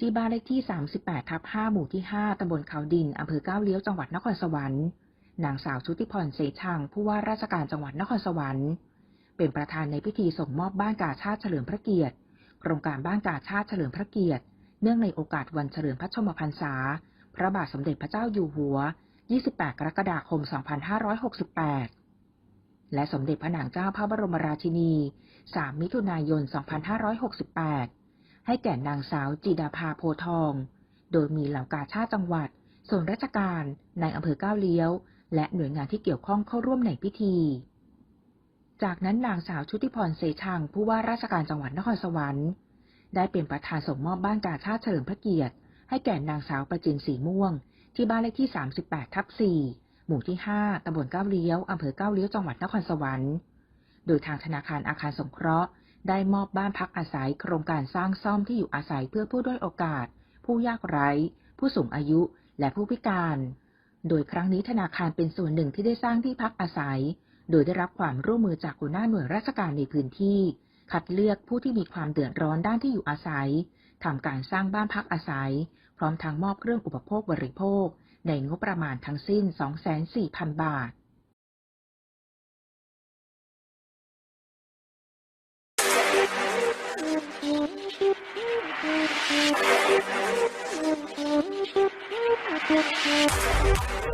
ที่บ้านเลขที่ 38 ทับ 5 หมู่ที่ 5 ตำบลเขาดิน อำเภอก้าวเลี้ยว จังหวัดนครสวรรค์ นางสาวชุติพรเสชัง ผู้ว่าราชการจังหวัดนครสวรรค์ เป็นประธานในพิธีส่งมอบบ้านกาชาติเฉลิมพระเกียรติ โครงการบ้านกาชาติเฉลิมพระเกียรติ เนื่องในโอกาสวันเฉลิมพระชนมพรรษา พระบาทสมเด็จพระเจ้าอยู่หัว 28 กรกฎาคม 2568 และสมเด็จพระนางเจ้าพระบรมราชินี 3 มิถุนายน 2568 ให้แก่นางสาวจิดาภาโพทอง โดยมีเหล่ากาชาติจังหวัด ส่วนราชการในอำเภอก้าวเลี้ยว และหน่วยงานที่เกี่ยวข้องเข้าร่วมในพิธี จากนั้นนางสาวชุติพรเสชังผู้ว่าราชการจังหวัดนครสวรรค์ ได้เป็นประธานส่งมอบบ้านกาชาติเฉลิมพระเกียรติ ให้แก่นางสาวประจินสีม่วง ที่บ้านเลขที่ 38 ทับ 4 หมู่ที่ 5ตำบลก้าวเลี้ยวอำเภอก้าวเลี้ยวจังหวัดนครสวรรค์ โดยทางธนาคารอาคารสงเคราะห์ ได้มอบบ้านพักอาศัยโครงการสร้างซ่อมที่อยู่อาศัยเพื่อผู้ด้อยโอกาส ผู้ยากไร้ ผู้สูงอายุ และผู้พิการ โดยครั้งนี้ธนาคารเป็นส่วนหนึ่งที่ได้สร้างที่พักอาศัย โดยได้รับความร่วมมือจากหัวหน้าหน่วยราชการในพื้นที่ คัดเลือกผู้ที่มีความเดือดร้อนด้านที่อยู่อาศัยทำการสร้างบ้านพักอาศัย พร้อมทั้งมอบเครื่องอุปโภคบริโภค ในงบประมาณทั้งสิ้น 24,000 บาท Thank you.